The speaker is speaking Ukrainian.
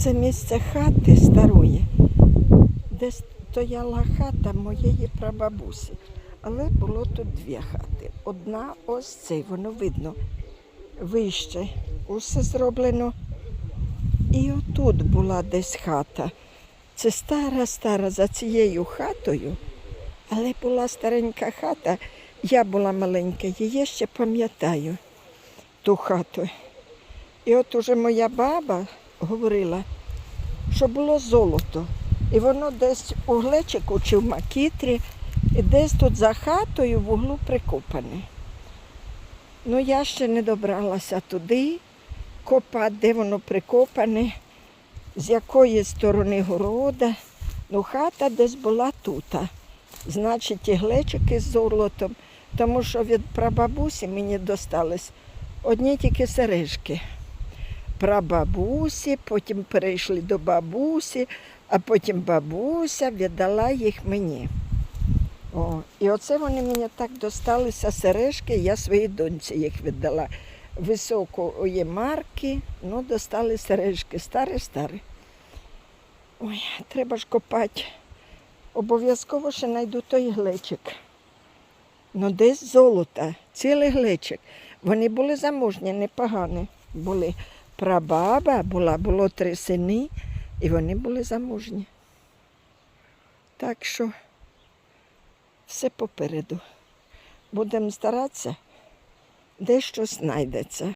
Оце місце хати старої, де стояла хата моєї прабабусі. Але було тут дві хати. Одна ось цей, воно видно, вище. Усе зроблено. І отут була десь хата. Це стара, стара за цією хатою, але була старенька хата. Я була маленька, її ще пам'ятаю ту хату. І от уже моя баба говорила, що було золото. І воно десь у глечику чи в макітрі, і десь тут за хатою в углу прикопане. Ну, я ще не добралася туди, копати, де воно прикопане, з якої сторони города. Ну, хата десь була тут. Значить, і глечики з золотом, тому що від прабабусі мені достались одні тільки сережки. Прабабусі, потім перейшли до бабусі, а потім бабуся віддала їх мені. О, і оце вони мені так досталися сережки, я своїй доньці їх віддала. Високої марки, ну, достали сережки, старі-старі. Ой, треба ж копати. Обов'язково ще знайду той глечик. Ну, десь золота, цілий глечик. Вони були заможні, непогані були. Прабаба була, було три сини, і вони були замужні. Так що все попереду. Будемо старатися, де щось знайдеться.